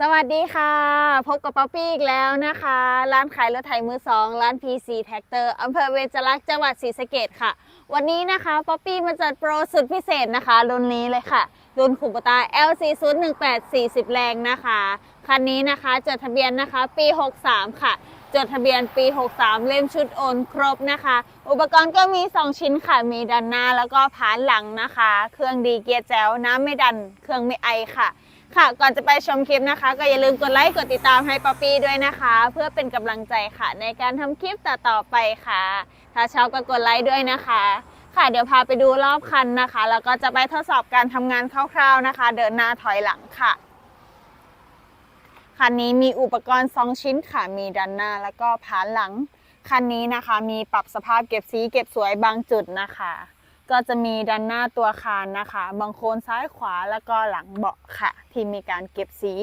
สวัสดีค่ะ พบกับป๊อปปี้อีกแล้วนะคะ ร้านขายรถไถมือสองร้าน PC Tractor อำเภอเวจรักษ์จังหวัดศรีสะเกดค่ะ วันนี้นะคะป๊อปปี้มาจัดโปรสุดพิเศษนะคะ รุ่นนี้เลยค่ะ รุ่นขุปตา LC018 40 แรงนะคะ คันนี้นะคะจดทะเบียนนะคะปี 63 ค่ะ จดทะเบียนปี 63 เล่มชุดโอนครบนะคะ อุปกรณ์ก็มี 2 ชิ้นค่ะ มีด้านหน้าแล้วก็ผานหลังนะคะ เครื่องดีเกียร์แจ๋วน้ำไม่ดัน เครื่องไม่ไอค่ะ ค่ะ ก่อนจะไปชมคลิปนะคะ ก็อย่าลืมกดไลค์กดติดตามให้ป๊อปปี้ด้วยนะคะ เพื่อเป็นกำลังใจค่ะ ในการทำคลิปต่อๆไปค่ะ ถ้าชอบก็กดไลค์ด้วยนะคะ ค่ะเดี๋ยวพาไปดูรอบคันนะคะ แล้วก็จะไปทดสอบการทำงานคร่าวๆนะคะ เดินหน้าถอยหลังค่ะคันนี้มีอุปกรณ์ 2 ชิ้นค่ะ มีด้านหน้าแล้วก็ผานหลัง คันนี้นะคะมีปรับสภาพเก็บสีเก็บสวยบางจุดนะคะ ก็จะมีด้านหน้าตัวคานนะคะบางโคนซ้ายขวาแล้วก็หลังเบาะค่ะ ที่มีการเก็บสี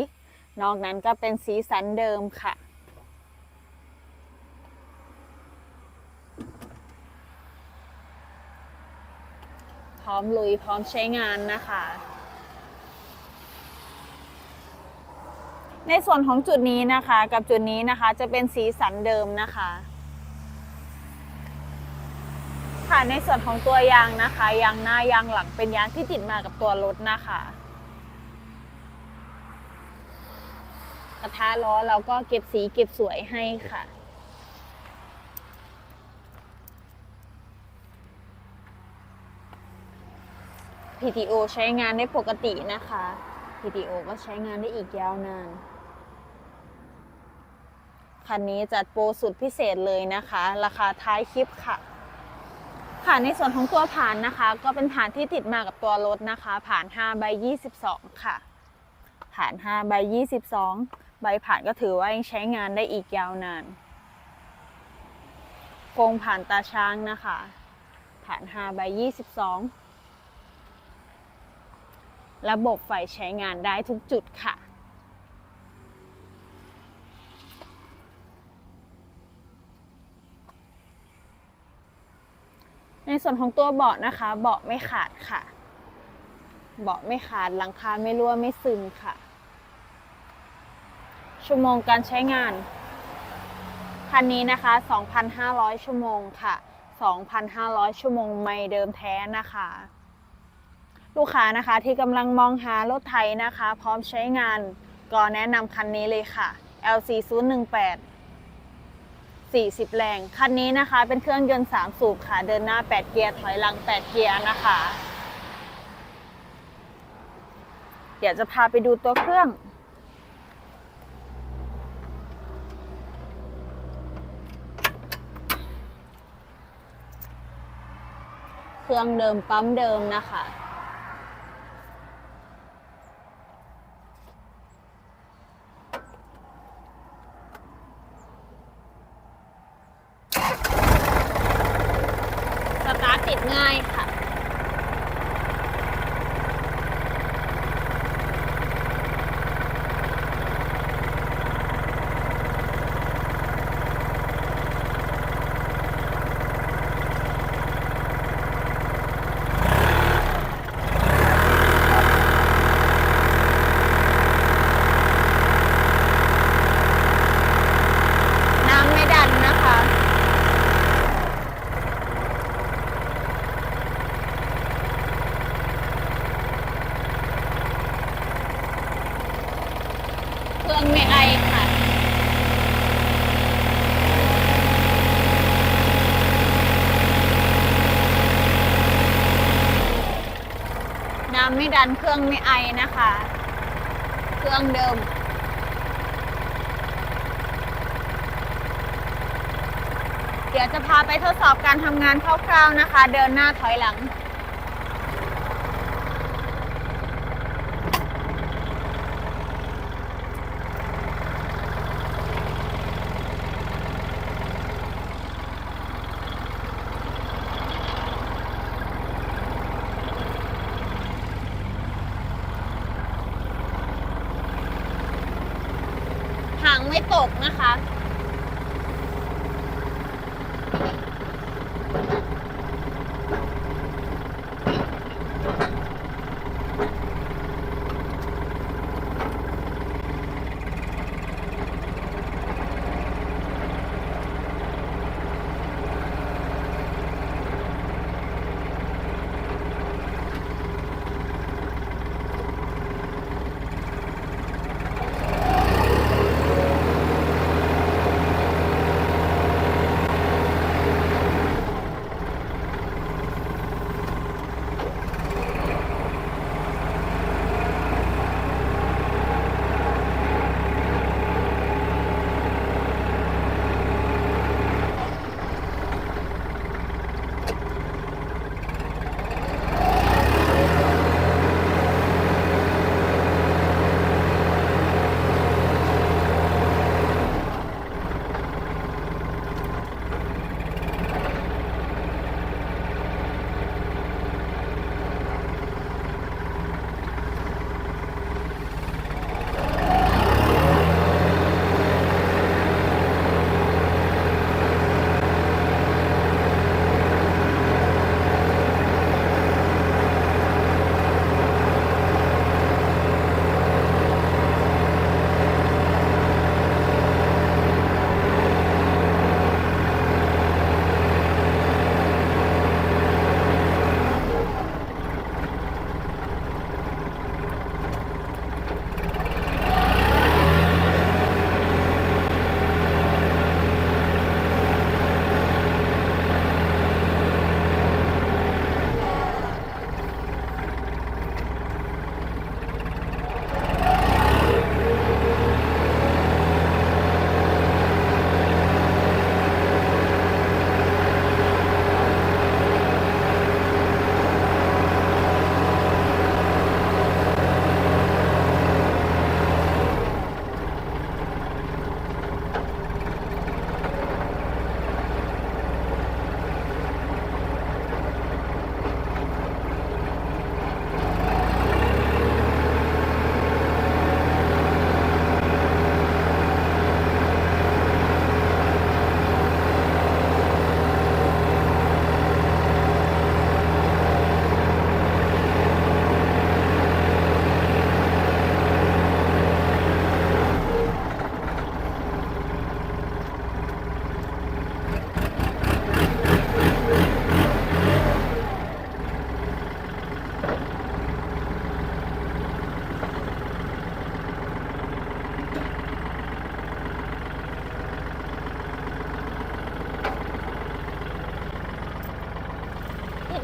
นอกนั้นก็เป็นสีสันเดิมค่ะ พร้อมลุยพร้อมใช้งานนะคะในส่วนของจุดนี้นะคะกับจุดนี้นะคะจะเป็นสีสันเดิมนะคะ ค่ะ ในส่วนของตัวยางนะคะ ยางหน้ายางหลังเป็นยางที่ติดมากับตัวรถนะคะกระทะล้อเราก็เก็บสีเก็บสวยให้ค่ะ PTO ใช้งานได้ปกตินะคะ PTO ก็ใช้งานได้อีกยาวนานคันนี้จัดโปรสุดพิเศษเลยนะคะ ราคาท้ายคลิปค่ะ ค่ะในส่วนของตัวผ่านนะคะ ก็เป็นผ่านที่ติดมากับตัวรถนะคะ ผ่าน5ใบ22 ค่ะ ผ่าน5ใบ22 ใบผ่านก็ถือว่ายังใช้งานได้อีกยาวนานโครงผ่านตาช้างนะคะ ผ่าน5ใบ22 ระบบไฟใช้งานได้ทุกจุดค่ะ ในส่วนของตัวเบาะนะคะ เบาะไม่ขาดค่ะ เบาะไม่ขาดหลังคาไม่รั่วไม่ซึมค่ะ ชั่วโมงการใช้งานคันนี้นะคะ 2,500 ชั่วโมงค่ะ 2,500 ชั่วโมงไม่เดิมแท้นะคะ ลูกค้านะคะที่กำลังมองหารถไถนะคะ พร้อมใช้งานก็แนะนำคันนี้เลยค่ะ LC 0 1 8 40 แรง คันนี้นะคะ เป็นเครื่องยนต์ 3 สูบค่ะ เดินหน้า 8 เกียร์ ถอยหลัง 8 เกียร์นะคะ เดี๋ยวจะพาไปดูตัวเครื่อง เครื่องเดิมปั๊มเดิมนะคะ ตาร์ทติดง่ายค่ะ น้ำไม่ดันนะคะ เครื่องไม่ไอค่ะน้ำไม่ดันเครื่องไม่ไอนะคะ เครื่องเดิม เดี๋ยวจะพาไปทดสอบการทำงานคร่าวๆนะคะ เดินหน้าถอยหลัง ไม่ตกนะคะ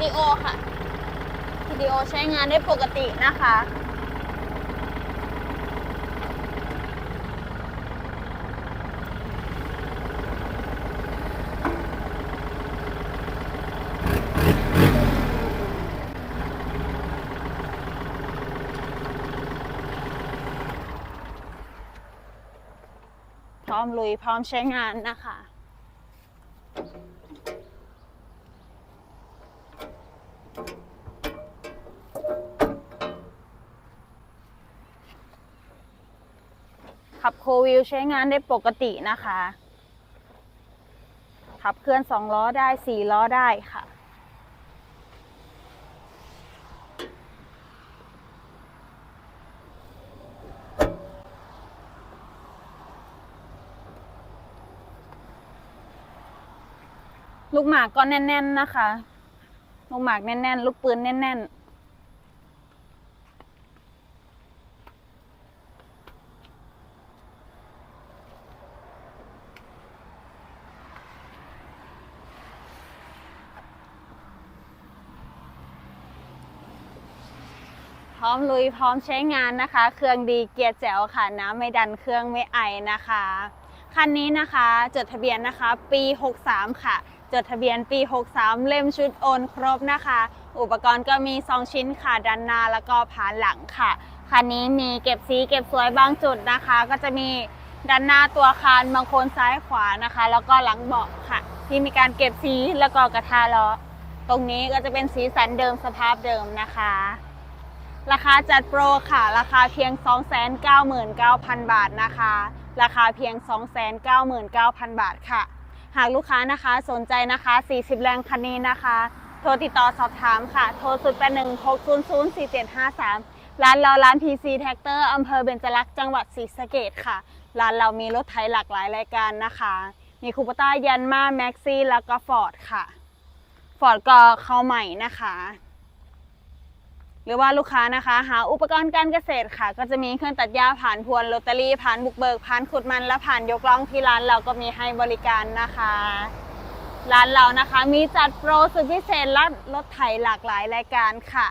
วิดีโอค่ะ วิดีโอใช้งานได้ปกตินะคะ พร้อมลุยพร้อมใช้งานนะคะ ขับโควิลใช้งานได้ปกตินะคะ ขับเคลื่อนสองล้อได้สี่ล้อได้ค่ะลูกหมากก็แน่น ๆ นะคะ ลูกหมากแน่นๆ ลูกปืนแน่น ๆพร้อมลุยพร้อมใช้งานนะคะ เครื่องดีเกียร์แจ๋วค่ะน้ำไม่ดันเครื่องไม่ไอนะคะ คันนี้นะคะจดทะเบียนนะคะ ปี 63 ค่ะ จดทะเบียนปี 63 เล่มชุดโอนครบนะคะ อุปกรณ์ก็มี 2 ชิ้นค่ะด้านหน้าแล้วก็ผ่านหลังค่ะ คันนี้มีเก็บสีเก็บสวยบางจุดนะคะ ก็จะมีด้านหน้าตัวคานบางโคนซ้ายขวานะคะ แล้วก็หลังเบาะค่ะ ที่มีการเก็บสีแล้วก็กระทาล้อ ตรงนี้ก็จะเป็นสีสันเดิมสภาพเดิมนะคะ ราคาจัดโปรค่ะ ราคาเพียง 299,000 บาทนะคะ ราคาเพียง 299,000 บาทค่ะ หากลูกค้านะคะสนใจนะคะ 40 แรงคันนี้นะคะ โทรติดต่อสอบถามค่ะ โทร0 8 1 6 0 0 4 7 5 3 ร้านเราร้าน PC Tractor อำเภอเบญจลักษณ์จังหวัดศรีสะเกดค่ะ ร้านเรามีรถไถหลากหลายรายการนะคะ มีคูปต้ายันมาแม็กซี่แล้วก็ฟอร์ดค่ะฟอร์ดก็เข้าใหม่นะคะ หรือว่าลูกค้านะคะ หาอุปกรณ์การเกษตรค่ะ ก็จะมีเครื่องตัดหญ้าผ่านพวนลอตเตอรี่ผ่านบุกเบิกผ่านขุดมันและผ่านยกล่องที่ร้านเราก็มีให้บริการนะคะ ร้านเรานะคะมีจัดโปรสุดพิเศษและรถไถหลากหลายรายการค่ะ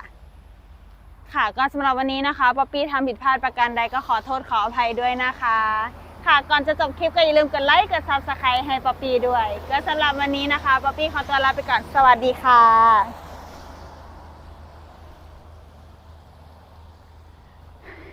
ค่ะก็สำหรับวันนี้นะคะป๊อปปี้ทำผิดพลาดประการใดก็ขอโทษขออภัยด้วยนะคะค่ะก่อนจะจบคลิปก็อย่าลืมกดไลค์กดซับสไครต์ให้ป๊อปปี้ด้วย ก็สำหรับวันนี้นะคะป๊อปปี้ขอตัวลาไปก่อน สวัสดีค่ะ